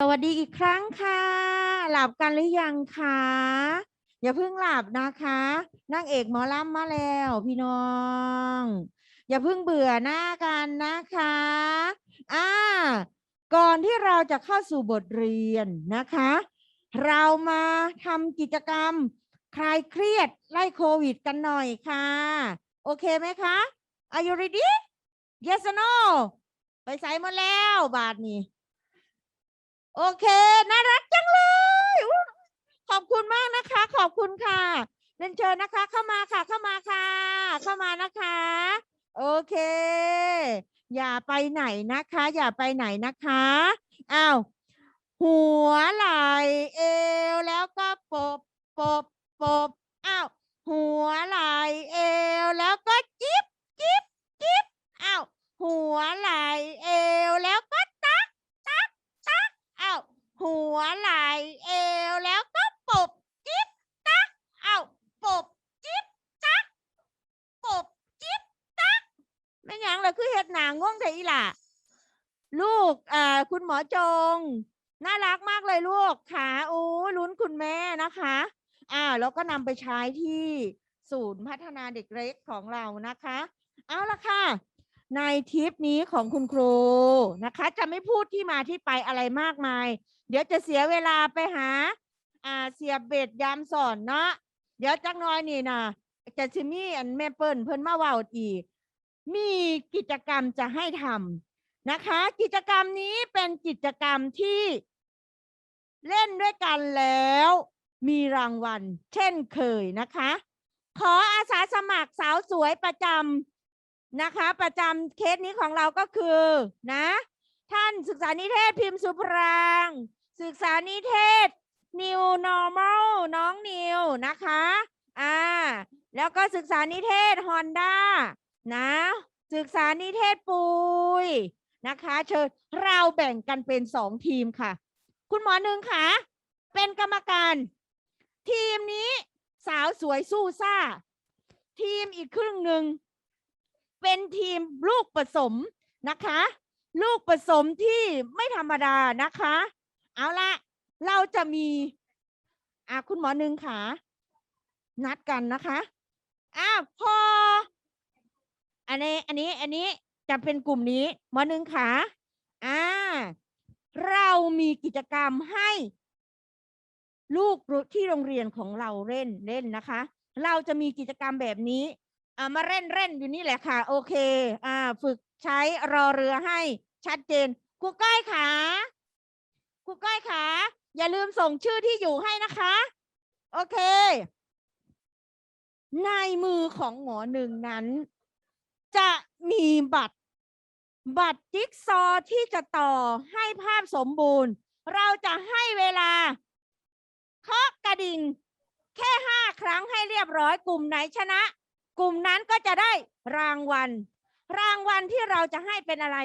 สวัสดีอีกครั้งค่ะ หลับกันหรือยังคะอย่าเพิ่งหลับนะคะนางเอกหมอลำมาแล้วพี่น้อง อย่าเพิ่งเบื่อหน้ากันนะคะอ่าก่อนที่เราจะเข้าสู่บทเรียนนะคะ เรามาทำกิจกรรมคลายเครียดไล่โควิดกันหน่อยค่ะ โอเคไหมคะ Are you ready Yes or no ไปใส่หมดแล้วบาทนี้ โอเค น่ารักจังเลย ขอบคุณมากนะคะ ขอบคุณค่ะเรียนเชิญนะคะ เข้ามาค่ะ เข้ามาค่ะ เข้ามานะคะ โอเค อย่าไปไหนนะคะ อย่าไปไหนนะคะอ้าวหัวไหล่เอวแล้วก็ปบปบปบอ้าวไหล่เอวแล้วก็จิ๊บจิ๊บจิ๊บอ้าวหัวไหล่เอวแล้วก็ตักตักตักอ้าวหัวไหล่เอวแล้วก็ปบจิ๊บตักอ้าวปบจิ๊บตักปบจิ๊บตักไม่หยังเลยคือเฮ็ดหนาง่วงแต่อีหล่ะ ลูกอ่า คุณหมอจง น่ารักมากเลยลูกค่ะโอ้ลุ้นคุณแม่นะคะอ่าแล้วก็นำไปใช้ที่ศูนย์พัฒนาเด็กเล็กของเรานะคะ เอาละค่ะ ในทริปนี้ของคุณครูนะคะ จะไม่พูดที่มาที่ไปอะไรมากมาย เดี๋ยวจะเสียเวลาไปหาอ่าเสียบเบ็ดยามสอนเนาะเดี๋ยวจักน้อยนี่นะจะชิมีอันแม่เปิ้ลเพิ่นมาว้าอีก มีกิจกรรมจะให้ทำ นะคะ กิจกรรมนี้เป็นกิจกรรมที่เล่นด้วยกันแล้ว มีรางวัล เช่นเคยนะคะ ขออาสาสมัครสาวสวยประจำนะคะ ประจำเคสนี้ของเราก็คือนะ ท่านศึกษานิเทศพิมพ์สุพราง ศึกษานิเทศ New Normal น้องนิวนะคะอ่าแล้วก็ศึกษานิเทศ Honda นะ ศึกษานิเทศปุย นะคะ เชิญเราแบ่งกันเป็นสองทีมค่ะ คุณหมอหนึ่งค่ะ เป็นกรรมการ ทีมนี้สาวสวยสู้ซ่า ทีมอีกครึ่งหนึ่งเป็นทีมลูกผสมนะคะ ลูกผสมที่ไม่ธรรมดานะคะ เอาละเราจะมีอะคุณหมอหนึ่งค่ะ นัดกันนะคะอะพออันนี้อันนี้อันนี้ จะเป็นกลุ่มนี้มอหนึ่งค่ะอ่าเรามีกิจกรรมให้ ลูกที่โรงเรียนของเราเล่นเล่นนะคะ เราจะมีกิจกรรมแบบนี้อ่ามาเล่นเล่นอยู่นี่แหละค่ะ โอเคอ่าฝึกใช้รอเรือให้ชัดเจนครูก้อยขาครูก้อยขาอย่าลืมส่งชื่อที่อยู่ให้นะคะ โอเค ในมือของหมอหนึ่งนั้น จะมีบัตร บัตรจิ๊กซอที่จะต่อให้ภาพสมบูรณ์ เราจะให้เวลาเคาะกระดิ่ง แค่ห้าครั้งให้เรียบร้อยกลุ่มไหนชนะ กลุ่มนั้นก็จะได้รางวัล รางวัลที่เราจะให้เป็นอะไร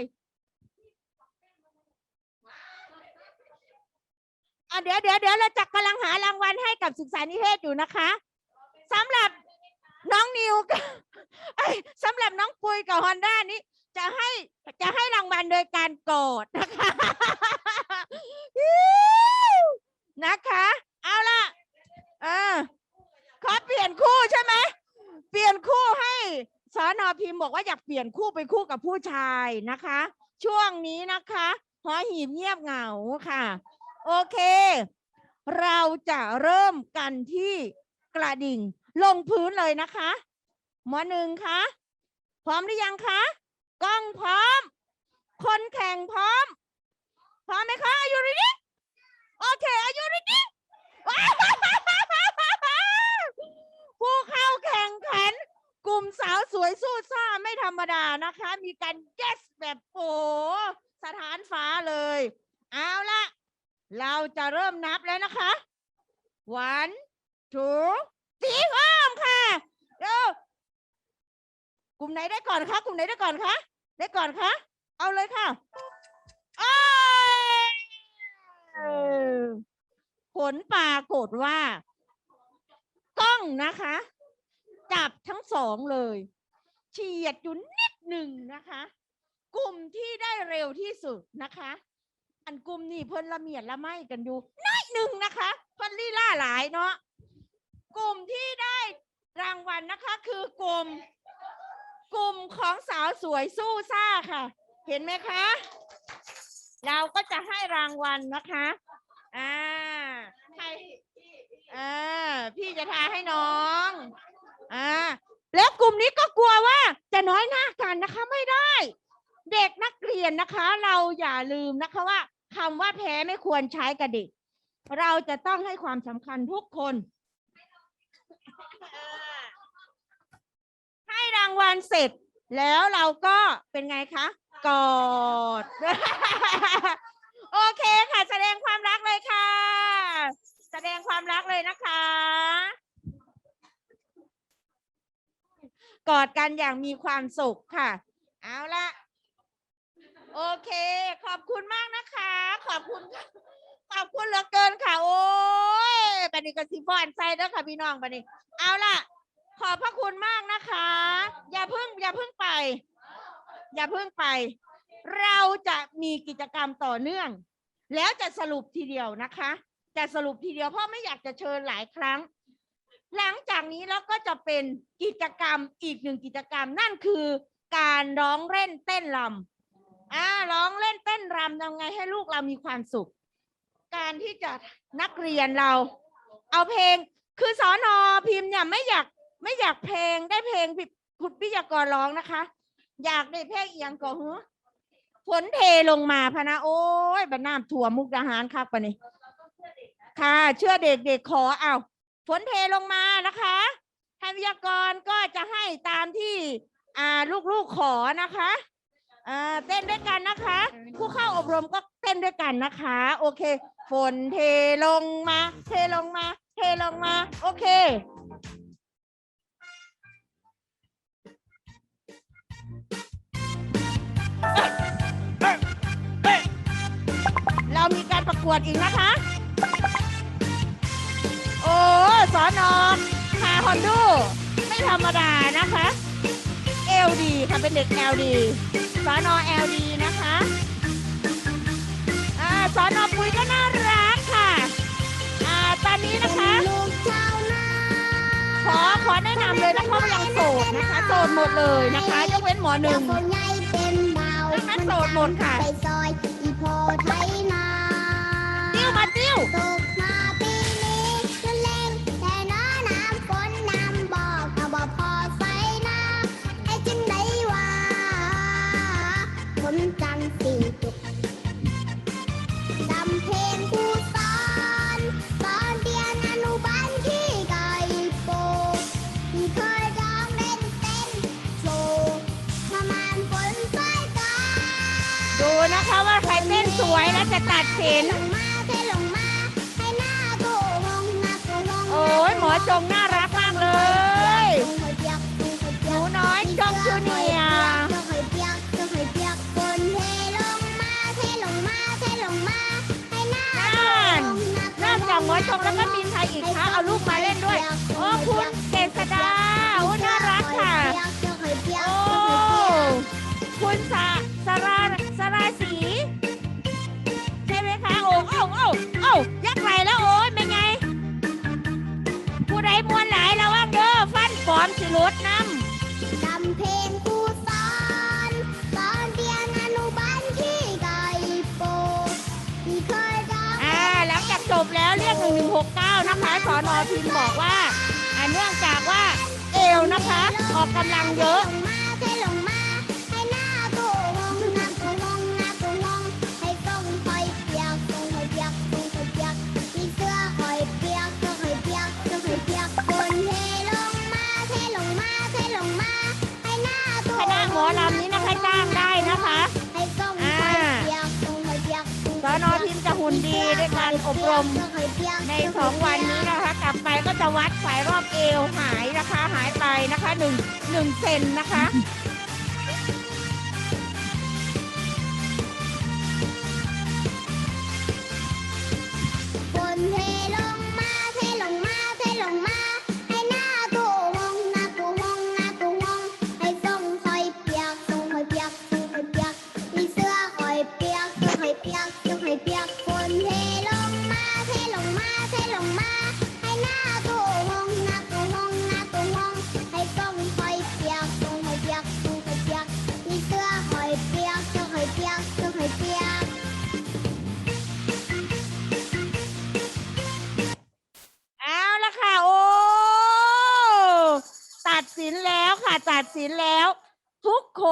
อะเดี๋ยวเดี๋ยวเดี๋ยวเราจะกำลังหารางวัลให้กับศึกษานิเทศอยู่นะคะสำหรับน้องนิวกับสำหรับน้องปุยกับฮอนด้านี้ จะให้จะให้รางวัลโดยการโกอดนะคะนะคะ เอาละเออขอเปลี่ยนคู่ใช่ไหมเปลี่ยนคู่ให้สอนอพิมพ์บอกว่าอยากเปลี่ยนคู่ไปคู่กับผู้ชายนะคะ ช่วงนี้นะคะหอหีบเงียบเหงาค่ะ โอเค เราจะเริ่มกันที่กระดิ่ง ลงพื้นเลยนะคะ หมอหนึ่งคะพร้อมหรือยังคะ กล้องพร้อม คนแข่งพร้อม พร้อมไหมคะอายุรีดีโอเคอายุรีดีผู้เข้าแข่งขัน กลุ่มสาวสวยสู้ซ่าไม่ธรรมดานะคะ มีการ yes แบบโอ้โหสถานฟ้าเลย เอาละเราจะเริ่มนับแล้วนะคะ one two three พร้อมค่ะเดี๋ยวกลุ่มไหนได้ก่อนคะ กลุ่มไหนได้ก่อนคะ ได้ก่อนคะ เอาเลยค่ะอ้ผลปรากฏว่า กล้องนะคะ จับทั้งสองเลยเฉียดอยู่นิดหนึ่งนะคะ กลุ่มที่ได้เร็วที่สุดนะคะ อันกลุ่มนี่เพิ่นละเมียดละไมกันอยู่น้อยหนึ่งนะคะเพิ่นลี่ล่าหลายเนาะกลุ่มที่ได้รางวัลนะคะ คือกลุ่ม กลุ่มของสาวสวยสู้ซ่าค่ะ เห็นไหมคะ เราก็จะให้รางวัลนะคะ อ่าใครอ่าพี่จะทาให้น้อง อ่า แล้วกลุ่มนี้ก็กลัวว่าจะน้อยหน้ากันนะคะไม่ได้ เด็กนักเรียนนะคะ เราอย่าลืมนะคะว่าคำว่าแพ้ไม่ควรใช้กับเด็ก เราจะต้องให้ความสำคัญทุกคนอ่าให้ รางวัลเสร็จ แล้วเราก็เป็นไงคะ กอด โอเคค่ะ แสดงความรักเลยค่ะ แสดงความรักเลยนะคะ กอดกันอย่างมีความสุขค่ะ เอาละโอเค ขอบคุณมากนะคะ ขอบคุณค่ะขอบคุณเหลือเกินค่ะ โอ้ยบันนี้ก็สิบอนใจเด้อค่ะพี่น้องบันนี้ เอาล่ะ ขอบพระคุณมากนะคะ อย่าเพิ่งอย่าเพิ่งไป อย่าเพิ่งไป เราจะมีกิจกรรมต่อเนื่อง แล้วจะสรุปทีเดียวนะคะ จะสรุปทีเดียวเพราะไม่อยากจะเชิญหลายครั้ง หลังจากนี้แล้วก็จะเป็นกิจกรรมอีกหนึ่งกิจกรรมนั่นคือการร้องเล่นเต้นรำอ่าร้องเล่นเต้นรำทำไงให้ลูกเรามีความสุข การที่จะนักเรียนเรา เอาเพลงคือสอนอพิมพ์เนี่ยไม่อยาก ไม่อยากเพลงได้เพลงพี่คุณพิยากรร้องนะคะ อยากได้เพลงอีหยังก่อนเหรอฝนเทลงมาพะนะโอ้ยบรรน้ำถั่วมุกดาหารครับปะนี่ค่ะ เชื่อเด็กเด็กขอเอาฝนเทลงมานะคะท่านวิทยากรก็จะให้ตามที่อ่าลูกๆขอนะคะอ่าเต้นด้วยกันนะคะ ผู้เข้าอบรมก็เต้นด้วยกันนะคะ โอเค ฝนเทลงมา เทลงมา เทลงมา โอเค เรามีการประกวดอีกนะคะ โอ้สอนอคาฮอนดูไม่ธรรมดานะคะ LD ค่ะเป็นเด็ก LD สอนอ LD นะคะอ่าสอนอปุยก็น่ารักค่ะอ่าตอนนี้นะคะ ขอขอแนะนำเลยนะเพราะว่ายังโสดนะคะ โสดหมดเลยนะคะ ยกเว้นหมอหนึ่ง คนใหญ่ โสดหมดค่ะ ไปซอยอีโพไทยนา ติ้วมาติ้ว ตก ตัดสินลงมาเทลงมาให้หน้าโกงงหน้าโกงงโอ้ยหมอจงน่า สอนอพิมพ์บอกว่าอ่าเนื่องจากว่าเอวนะคะ ออกกำลังเยอะลงมาเทลงมาให้หน้าโกงงหน้าโกงงหน้าโกงงให้ส่งคอยเปียกส่งคอยเปียกส่งคอยเปียกมีเสื้อคอยเปียกส่งคอยเปียกส่งคอยเปียกฝนเทลงมาเทลงมาเทลงมาให้หน้าโกคณะหมอลำนี้นะคะจ้างได้นะคะให้ส่งคอยเปียกส่งคอยเปียกส่งสคออยนอพิมพ์จะหุ่นดีด้วยการอบรม ใในสองวันนี้นะคะกลับไปก็จะวัดสายรอบเอวหายนะคะหายไปนะคะหนึ่งหนึ่งเซนนะคะ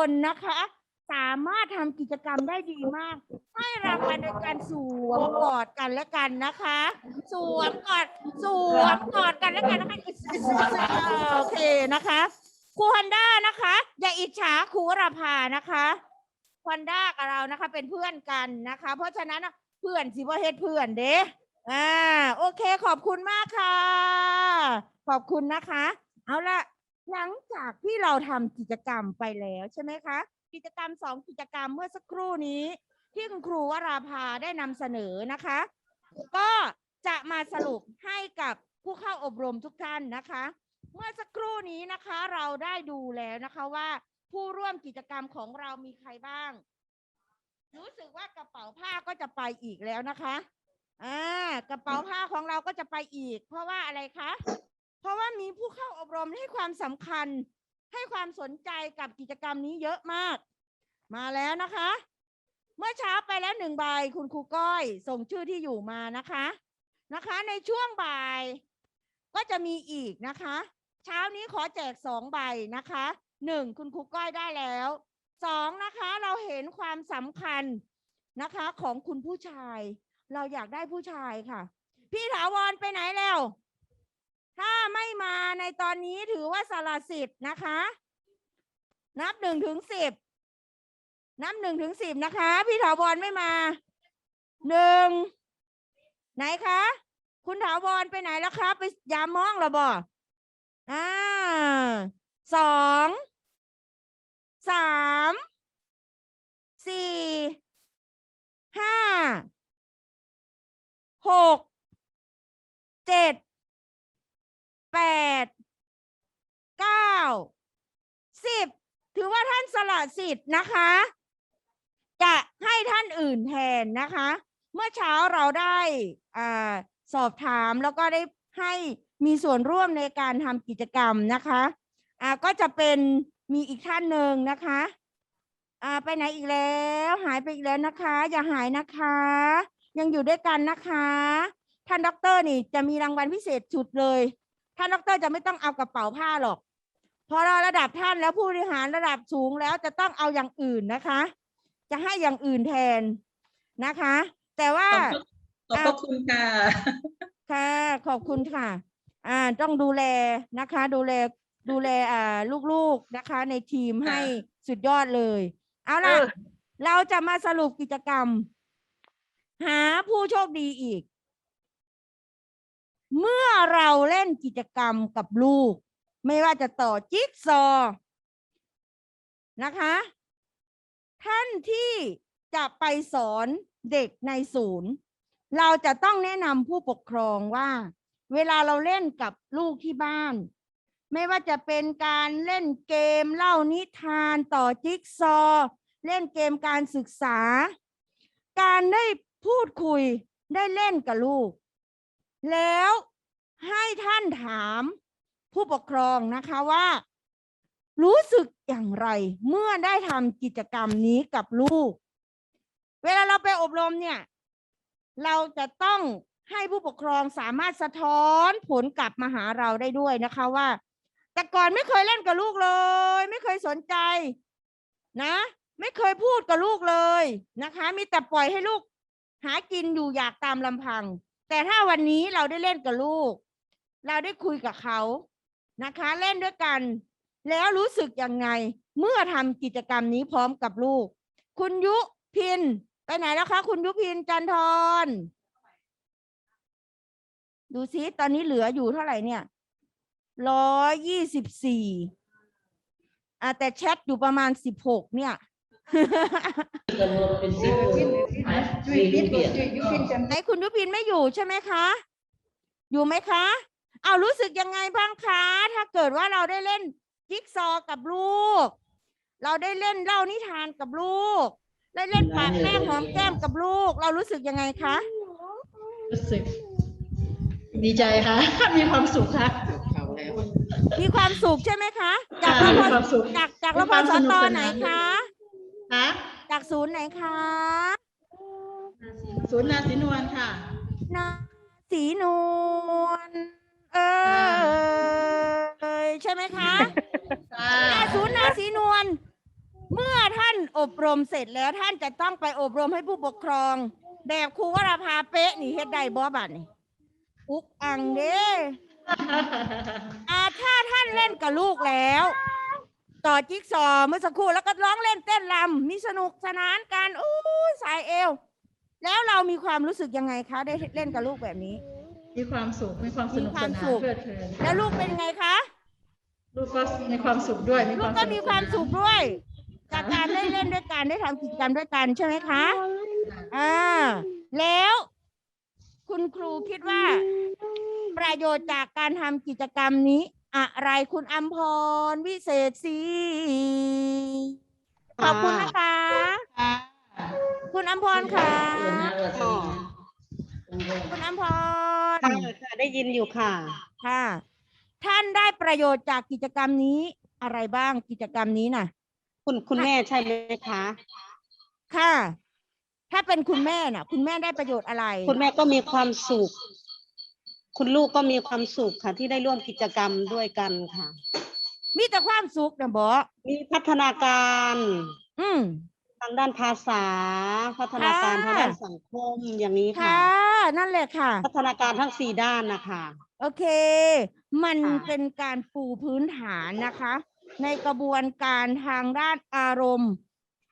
นนะคะ สามารถทำกิจกรรมได้ดีมาก ให้รางวัลโดยการสวมกอดกันและกันนะคะ สวมกอดสวมกอดกันและกันนะคะโอเคนะคะครูฮันด้านะคะ อย่าอิจฉาครูราภานะคะฮันด้ากับเรานะคะ เป็นเพื่อนกันนะคะ เพราะฉะนั้นเพื่อนสิว่าเฮ็ดเพื่อนเด้อ่าโอเคขอบคุณมากค่ะ ขอบคุณนะคะ เอาละ หลังจากที่เราทำกิจกรรมไปแล้วใช่ไหมคะ กิจกรรมสองกิจกรรมเมื่อสักครู่นี้ ที่คุณครูวราภาได้นำเสนอนะคะ ก็จะมาสรุปให้กับผู้เข้าอบรมทุกท่านนะคะ เมื่อสักครู่นี้นะคะเราได้ดูแล้วนะคะว่า ผู้ร่วมกิจกรรมของเรามีใครบ้าง รู้สึกว่ากระเป๋าผ้าก็จะไปอีกแล้วนะคะอ่ากระเป๋าผ้าของเราก็จะไปอีก เพราะว่าอะไรคะ เพราะว่ามีผู้เข้าอบรมให้ความสำคัญ ให้ความสนใจกับกิจกรรมนี้เยอะมาก มาแล้วนะคะ เมื่อเช้าไปแล้วหนึ่งใบคุณครูก้อย ส่งชื่อที่อยู่มานะคะนะคะ ในช่วงบ่ายก็จะมีอีกนะคะ เช้านี้ขอแจกสองใบนะคะหนึ่งคุณครูก้อยได้แล้วสองนะคะเราเห็นความสำคัญนะคะของคุณผู้ชาย เราอยากได้ผู้ชายค่ะ พี่ถาวรไปไหนแล้ว ถ้าไม่มาในตอนนี้ถือว่าสละสิทธิ์นะคะ นับหนึ่งถึงสิบนับหนึ่งถึงสิบนะคะ พี่ถาวรไม่มาหนึ่งไหนคะ คุณถาวรไปไหนแล้วครับ ไปยามมองหรอบ่อ่าสองสามสี่ห้าหกเจ็ด แปดเก้าสิบถือว่าท่านสละสิทธิ์นะคะ จะให้ท่านอื่นแทนนะคะ เมื่อเช้าเราได้อ่าสอบถามแล้วก็ได้ให้มีส่วนร่วมในการทำกิจกรรมนะคะอ่าก็จะเป็นมีอีกท่านหนึ่งนะคะอ่าไปไหนอีกแล้ว หายไปอีกแล้วนะคะ อย่าหายนะคะ ยังอยู่ด้วยกันนะคะ ท่านด็อกเตอร์นี่จะมีรางวัลพิเศษชุดเลย ท่านด็อกเตอร์จะไม่ต้องเอากระเป๋าผ้าหรอกพอเราระดับท่านแล้วผู้บริหารระดับสูงแล้วจะต้องเอาอย่างอื่นนะคะ จะให้อย่างอื่นแทนนะคะ แต่ว่าขอบพระขอบพระคุณค่ะค่ะ ขอบคุณค่ะ อ่าต้องดูแลนะคะ ดูแลดูแลอ่าลูกๆนะคะ ในทีมค่ะให้สุดยอดเลย เอาล่ะ เราจะมาสรุปกิจกรรม หาผู้โชคดีอีก เมื่อเราเล่นกิจกรรมกับลูก ไม่ว่าจะต่อจิ๊กซอว์นะคะ ท่านที่จะไปสอนเด็กในศูนย์ เราจะต้องแนะนำผู้ปกครองว่า เวลาเราเล่นกับลูกที่บ้าน ไม่ว่าจะเป็นการเล่นเกมเล่านิทานต่อจิ๊กซอว์เล่นเกมการศึกษา การได้พูดคุยได้เล่นกับลูก แล้วให้ท่านถามผู้ปกครองนะคะว่า รู้สึกอย่างไร เมื่อได้ทำกิจกรรมนี้กับลูก เวลาเราไปอบรมเนี่ย เราจะต้องให้ผู้ปกครองสามารถสะท้อนผลกลับมาหาเราได้ด้วยนะคะว่า แต่ก่อนไม่เคยเล่นกับลูกเลย ไม่เคยสนใจ นะ ไม่เคยพูดกับลูกเลยนะคะ มีแต่ปล่อยให้ลูกหากินอยู่อยากตามลำพัง แต่ถ้าวันนี้เราได้เล่นกับลูก เราได้คุยกับเขานะคะ เล่นด้วยกัน แล้วรู้สึกยังไง เมื่อทำกิจกรรมนี้พร้อมกับลูก คุณยุพิน ไปไหนแล้วคะ คุณยุพินจันทรดูซิตอนนี้เหลืออยู่เท่าไหร่เนี่ยร้อยยี่สิบสี่แต่แชทอยู่ประมาณสิบหกเนี่ย จำนวนเป็นสิบคนสี่เปลี่ยนไหนคุณยุพินไม่อยู่ใช่ไหมคะ อยู่ไหมคะ เอารู้สึกยังไงบ้างคะ ถ้าเกิดว่าเราได้เล่นจิ๊กซอว์กับลูก เราได้เล่นเล่านิทานกับลูก ได้เล่นปากแม่หอมแก้มกับลูก เรารู้สึกยังไงคะ รู้สึก ดีใจค่ะ มีความสุขค่ะมีความสุขใช่ไหมคะ จากค่ะรมีพความสุขจากจากรมีพความสสนุตกสไหนนานคะ คะจากศูนย์ไหนคะศูนย์นาสินวลค่ะ นาสีนวลเออใช่ไหมคะค่ะหน้าศูนย์นาสีนวลเมื่อท่านอบรมเสร็จแล้วท่านจะต้องไปอบรมให้ผู้ปกครอง แบบครูวราภาเป๊ะนี่เฮ็ดได้บ่บัดนี่อุกอังเด้อาถ้าท่านเล่นกับลูกแล้ว ต่อจิ๊กซอว์เมื่อสักครู่แล้วก็ร้องเล่นเต้นรำมีสนุกสนานกันอู้ยสายเอว แล้วเรามีความรู้สึกยังไงคะ ได้เล่นกับลูกแบบนี้ มีความสุขมีความสนุกมีคสวามนาสุนขเพลิดเพลินแล้วลูกเป็นไงคะ ลูกก็มีความสุขด้วยมีลูควากมก็มีความสุขด้วยค่ะจากการได้เล่นด้วยกันได้ทำกิจกรรมด้วยกันใช่ไหมคะอ่าแล้วคุณครูคิดว่า ประโยชน์จากการทำกิจกรรมนี้ อะไรคุณอัมพรวิเศษศรีขอบคุณนะคะ คุณอัมพรค่ะเรียนหน้าเรือสีนะคุณอัมพรค่ะค่ะได้ยินอยู่ค่ะ ค่ะ ท่านได้ประโยชน์จากกิจกรรมนี้อะไรบ้างกิจกรรมนี้น่ะ คุณคุณแม่ใช่ไหมคะ ค่ะ ถ้าเป็นคุณแม่น่ะ คุณแม่ได้ประโยชน์อะไร คุณแม่ก็มีความสุข คุณลูกก็มีความสุขค่ะ ที่ได้ร่วมกิจกรรมด้วยกันค่ะ มีแต่ความสุขนะบอมีพัฒนาการอืมทางด้านภาษา พัฒนาการค่ะทางด้านสังคมอย่างนี้ค่ะค่ะ นั่นแหละค่ะ พัฒนาการทั้งสี่ด้านนะคะ โอเค มันค่ะเป็นการปูพื้นฐานนะคะ ในกระบวนการทางด้านอารมณ์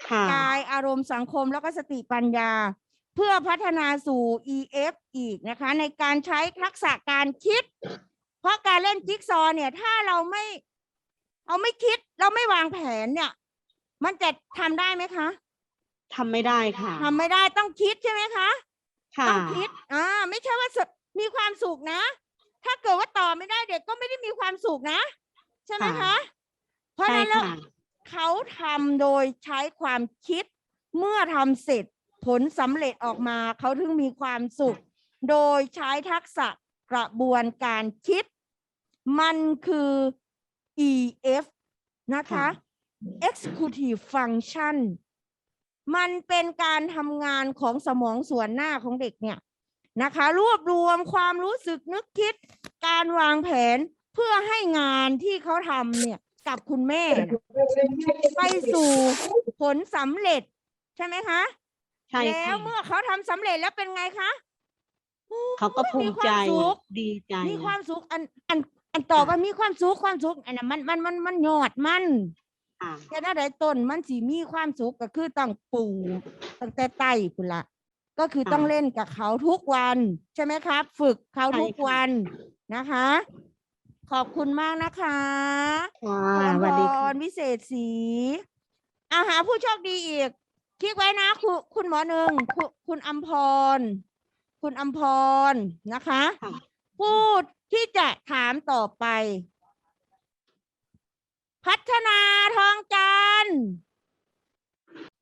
ค่ะกายอารมณ์สังคมแล้วก็สติปัญญาเพื่อพัฒนาสู่ EF อีกนะคะ ในการใช้ทักษะการคิด เพราะการเล่นจิ๊กซอว์เนี่ยถ้าเราไม่เอาไม่คิดเราไม่วางแผนเนี่ย มันจะทำได้ไหมคะทำไม่ได้ค่ะทำไม่ได้ต้องคิดใช่ไหมคะค่ะต้องคิดอ่าไม่ใช่ว่าสมีความสุขนะ ถ้าเกิดว่าต่อไม่ได้เด็กก็ไม่ได้มีความสุขนะ ใช่ไหมคะค่ะเพราะฉะใช่นั้นแล้วค่ะเขาทำโดยใช้ความคิดเมื่อทำเสร็จ ผลสำเร็จออกมาเขาถึงมีความสุข โดยใช้ทักษะกระบวนการคิด มันคือ EF นะคะค่ะ Executive Function มันเป็นการทำงานของสมองส่วนหน้าของเด็กเนี่ยนะคะ รวบรวมความรู้สึกนึกคิด การวางแผนเพื่อให้งานที่เขาทำเนี่ยกับคุณแม่น่ะไปสู่ผลสำเร็จใช่ไหมคะ ใช่แล้ค่ะวเมื่อเขาทำสำเร็จแล้วเป็นไงคะเขาก็ภูมิใจมีความสุข ดีใจ มีความสุขอันอันอันต่อว่ามีความสุขความสุขอันนั้นมันมันมันมันยอดมันค่ะแค่นั้นใดต้นมันสิมีความสุขก็คือต้องปลูกตั้งแต่ไต้พุ่นละก็คือต้องเล่นกับเขาทุกวัน ใช่ไหมครับ ฝึกเขาทุกวันนะคะ ขอบคุณมากนะคะค่ะคุณสวัสดีพค่ะ รวิเศษศรีอาหาผู้โชคดีอีก คลิกไว้นะคุณคุณหมอหนึ่งคุณคุณอัมพร คุณอัมพรนะคะค่ะพูดที่จะถามต่อไป พัฒนาทองจันทร์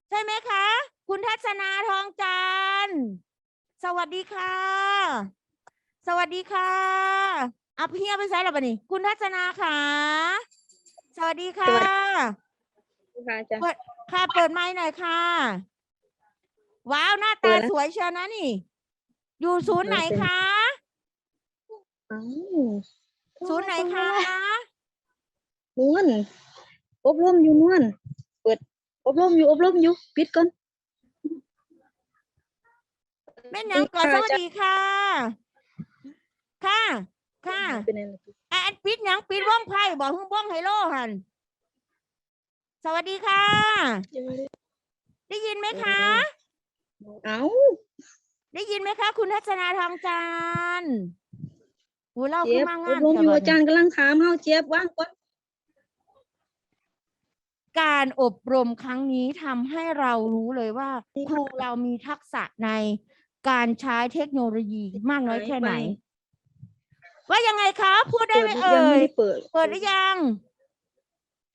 ใช่ไหมคะ คุณทัศนาทองจันทร์สวัสดีค่ะ สวัสดีค่ะอัพเฮียไปใส่แล้วปะนี่คุณทัศนาค่ะ สวัสดีค่ะเปิดค่ะ เปิดไมค์หน่อยค่ะ ว้าวหน้าตาสวยเชียวนะนี่ อยู่ศูนย์ไหนคะศูนย์ไหนคะนวลอบรมอยู่นวลเปิดอบรมอยู่อบรมอยู่ปิดก่อนแม่นยังก่อนสค่ะวัสดีค่ะ ค่ะ ค่ะเป็นอะไรอะอันปิดหยังปิดว่องไพ่บอกฮึ่งว่องไฮโลหัน สวัสดีค่ะ ได้ยินไหมคะ เอ้าได้ยินไหมคะ คุณทัศนาทองจันทร์หูเล่าเจ็ขึ้นบมาอบงามรมแต่อยู่ว่าอาจารย์กำลังถามเฮาเจ็บว่างก่อนการอบรมครั้งนี้ทำให้เรารู้เลยว่า ครูเรามีทักษะในการใช้เทคโนโลยีมากน้อยแค่ไหน ว่ายังไงคะ พูดได้ไหมยังเอ่ไม่ย ได้เปิด เปิดหรือยัง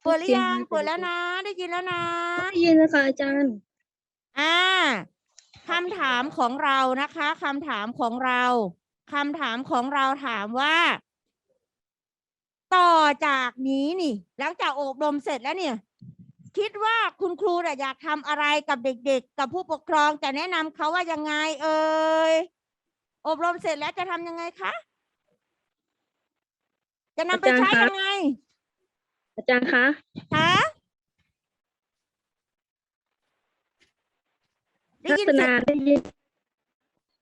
เปิดหรือยังเสียงหายไปเปิดแล้วนะ ได้ยินแล้วนะได้ยินแล้วค่ะอาจารย์ อ่าคำถามของเรานะคะคำถามของเราคำถามของเราถามว่า ต่อจากนี้นี่ หลังจากอบรมเสร็จแล้วเนี่ย คิดว่าคุณครูน่ะอยากทำอะไรกับเด็ก ๆ กับผู้ปกครองจะแนะนำเขาว่ายังไง เอ่ยอบรมเสร็จแล้วจะทำยังไงคะจะนำไปอาจารย์ใช้คะยังไง อาจารย์คะคะได้ทัยินศเสีนายงได้ยิน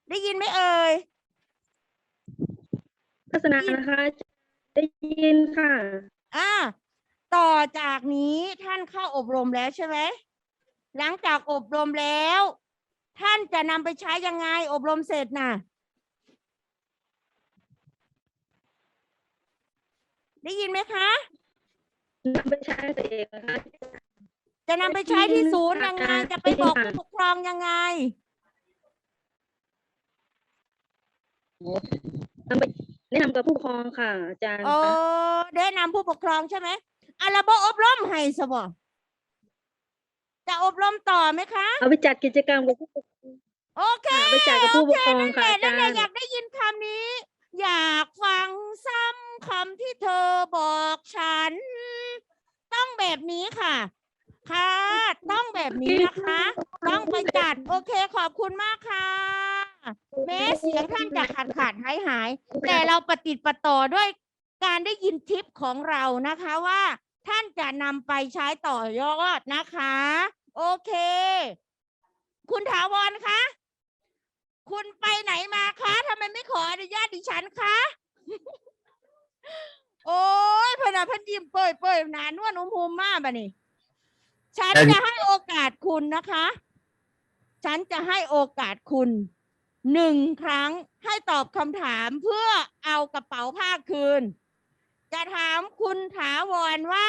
ได้ยินไหมเอ่ย ทัศนานะคะ ได้ยินค่ะ อ่า ต่อจากนี้ท่านเข้าอบรมแล้วใช่ไหม หลังจากอบรมแล้ว ท่านจะนำไปใช้ยังไงอบรมเสร็จน่ะ ได้ยินไหมคะ นำไปใช้ตัวเองนะคะจะนำไปใช้ที่ศูนย์ยังไง จะไปบอกได้ยินค่ะผู้ปกครองยังไง นำไปแนะนำกับผู้ปกครองค่ะอาจารย์โอ้คะได้นำผู้ปกครองใช่ไหมอะระบบอบรมให้สบจะอบรมต่อไหมคะ เอาไปจัดกิจกรรมกับผู้ปกครอง โอเคค่ะไปจัดกับผู้ปกครองค่ะนั่นแหละอานั่นจาแหละรย์ อยากได้ยินคำนี้ อยากฟังซ้ำคำที่เธอบอกฉันต้อง แบบนี้ค่ะ ค่ะ ต้องแบบนี้นะคะ ต้องไปจัด โอเคขอบคุณมากค่ะ แม้เสียงท่านจะขาดขาดหายหาย แต่เราปฏิดประต่อด้วยการได้ยินทิปของเรานะคะว่า ท่านจะนำไปใช้ต่อยอดนะคะ โอเค คุณถาวรคะคุณไปไหนมาคะทำไมไม่ขออนุญาตดิฉันคะ โอ้ยเพนนะเพันยิ้มเปื่อยเปื่อยหนานวลอุ้มภูมิมากบะนี่ฉันจะให้โอกาสคุณนะคะ ฉันจะให้โอกาสคุณหนึ่งครั้งให้ตอบคำถามเพื่อเอากระเป๋าผ้าคืน จะถามคุณถาวรว่า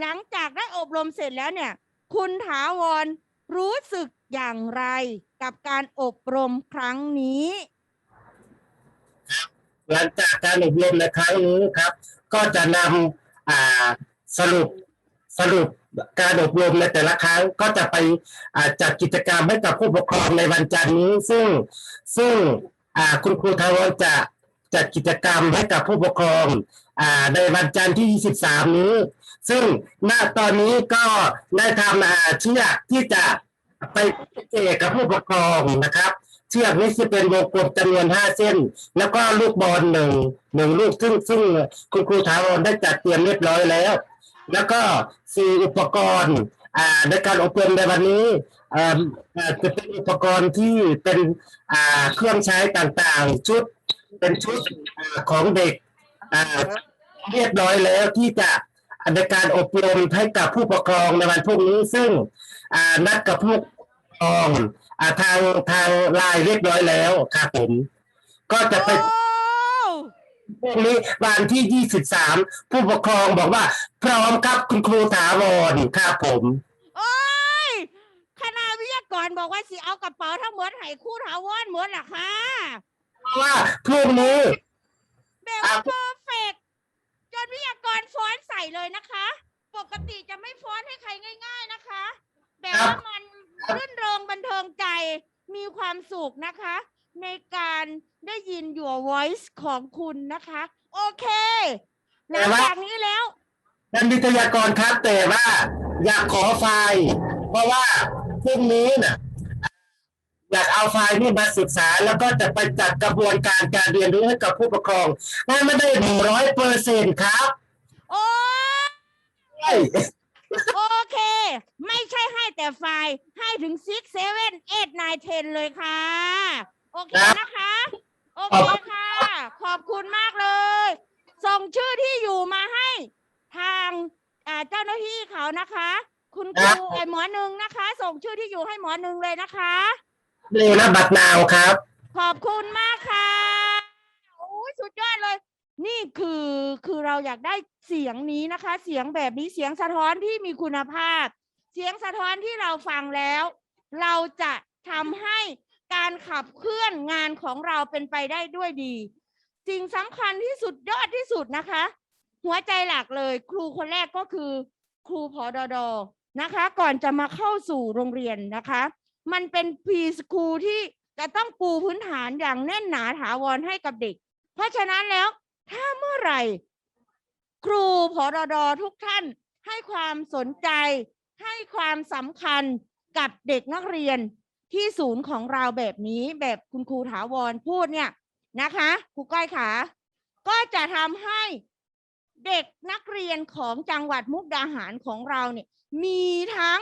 หลังจากได้อบรมเสร็จแล้วเนี่ย คุณถาวรรู้สึกอย่างไรกับการอบรมครั้งนี้ หลังจากการอบรมในครั้งนี้ครับ ก็จะนำอ่าสรุปสรุปการอบรมในแต่ละครั้งก็จะไปอาจัดกิจกรรมให้กับผู้ปกครองในวันจันทร์นี้ ซึ่งซึ่งอ่าคุณครูทาวรจะจัดกิจกรรมให้กับผู้ปกครองอ่าในวันจันทร์ที่ 23 นี้ ซึ่งณตอนนี้ก็ได้ทำอาเชือกที่จะไปเจกกับผู้ปกครองนะครับ ชือกนี้จะเป็นวงกลมจำนวนห้าเส้น แล้วก็ลูกบอลหนึ่งหนึ่งลูกซึ่งซึ่งคุณครูถาวรได้จัดเตรียมเรียบร้อยแล้ว แล้วก็สี่อุปกรณ์ในการอบรมในวันนี้จะเป็นอุปกรณ์ที่เป็นเครื่องใช้ต่างๆ ชุดเป็นชุดอของเด็กเรียบร้อยแล้วที่จะในการอบรมให้กับผู้ปกครองในวันพรุ่งนี้ซึ่งนัดกับผู้ปกครอง อ่าทางทางไลน์เรียบร้อยแล้วครับผม ก็จะไปโอ้พรุ่งนี้วันที่ 23 ผู้ปกครองบอกว่า พร้อมครับคุณครูถาวรครับผม โอ้ยคณะวิทยากรบอกว่าสิเอากระเป๋าทั้งหมดให้ครู่ถาวรหมดล่ะค่ะเพราะว่าพรุ่งนี้ แบบครัว่าบเพอร์เฟกจนวิทยากรฟ้อนใส่เลยนะคะ ปกติจะไม่ฟ้อนให้ใครง่าย ๆนะคะ แบบว่ามัน รื่นเริงบันเทิงใจมีความสุขนะคะ ในการได้ยิน your voice ของคุณนะคะ โอเคหลังจากนี้แล้วท่านวิทยากรครับแต่ว่าอยากขอไฟล์ เพราะว่าพรุ่งนี้น่ะอยากเอาไฟล์นี่มาศึกษา แล้วก็จะไปจัดกระบวนการการเรียนรู้ให้กับผู้ปกครองนั่นไม่ได้หนึ่งร้อยเปอร์เซ็นครับ โอ้ใช่ โอเค ไม่ใช่ให้แต่ไฟล์ให้ถึง6 7 8 9 10เลยค่ะ โอเคนะคะ โอเคค่ะ ขอบคุณมากเลย ส่งชื่อที่อยู่มาให้ทางอ่าเจ้าหน้าที่เขานะคะ คุณครูไอหมอหนึ่งนะคะ ส่งชื่อที่อยู่ให้หมอหนึ่งเลยนะคะเลยนะบัตรนาวครับ ขอบคุณมากค่ะโอ้ยสุดยอดเลย นี่คือคือเราอยากได้เสียงนี้นะคะ เสียงแบบนี้เสียงสะท้อนที่มีคุณภาพ เสียงสะท้อนที่เราฟังแล้ว เราจะทำให้การขับเคลื่อนงานของเราเป็นไปได้ด้วยดีสิ่งสำคัญที่สุดยอดที่สุดนะคะ หัวใจหลักเลย ครูคนแรกก็คือ ครูพอดอดอนะคะ ก่อนจะมาเข้าสู่โรงเรียนนะคะ มันเป็นพรีสคูลที่จะต้องปูพื้นฐานอย่างแน่นหนาถาวรให้กับเด็ก เพราะฉะนั้นแล้ว ถ้าเมื่อไหร่ ครูพอดอดอทุกท่านให้ความสนใจ ให้ความสำคัญกับเด็กนักเรียนที่ศูนย์ของเราแบบนี้แบบคุณครูถาวรพูดเนี่ยนะคะครูก้อยขาก็จะทำให้เด็กนักเรียนของจังหวัดมุกดาหารของเราเนี่ยมีทั้ง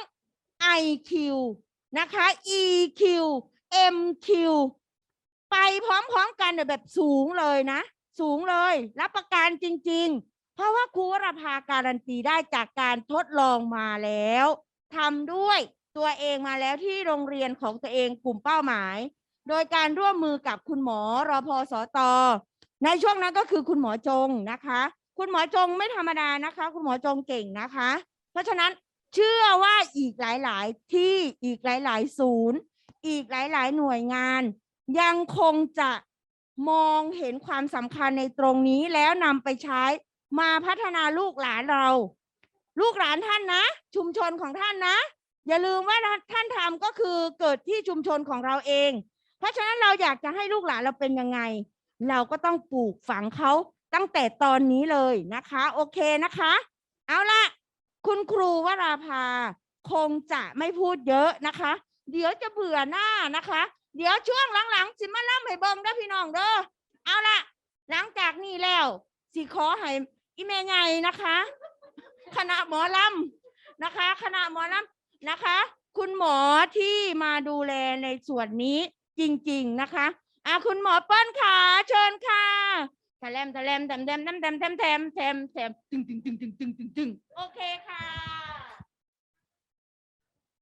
IQ นะคะ EQ MQ ไปพร้อมๆกันแบบสูงเลยนะ สูงเลย รับประกันจริง ๆ เพราะว่าครูวรภาการันตีได้จากการทดลองมาแล้วทำด้วยตัวเองมาแล้วที่โรงเรียนของตัวเองกลุ่มเป้าหมาย โดยการร่วมมือกับคุณหมอรอพอสตในช่วงนั้นก็คือคุณหมอจงนะคะ คุณหมอจงไม่ธรรมดานะคะ คุณหมอจงเก่งนะคะ เพราะฉะนั้นเชื่อว่าอีกหลาย ๆ ที่อีกหลาย ๆ ศูนย์ อีกหลาย ๆ หน่วยงาน ยังคงจะ มองเห็นความสำคัญในตรงนี้แล้วนำไปใช้มาพัฒนาลูกหลานเรา ลูกหลานท่านนะ ชุมชนของท่านนะ อย่าลืมว่าท่านทำก็คือเกิดที่ชุมชนของเราเอง เพราะฉะนั้นเราอยากจะให้ลูกหลานเราเป็นยังไง เราก็ต้องปลูกฝังเขาตั้งแต่ตอนนี้เลยนะคะ โอเคนะคะ เอาละคุณครูวราภาคงจะไม่พูดเยอะนะคะ เดี๋ยวจะเบื่อหน้านะคะ เดี๋ยวช่วงหลังๆ สิมาล่ำให้เบิ่งเด้อพี่น้องเด้อเอาละหลังจากนี้แล้ว สิขอให้อีเมย์ใหญ่นะคะ คณะหมอลำนะคะ คณะหมอลำนะคะ คุณหมอที่มาดูแลในส่วนนี้จริง ๆนะคะอะคุณหมอเปิ้ลค่ะเชิญค่ะทะเลมทะเลมแถมแถมแถมแถมแถมแถมตึงตึงตึงตึงตึงตึงตึงโอเคค่ะ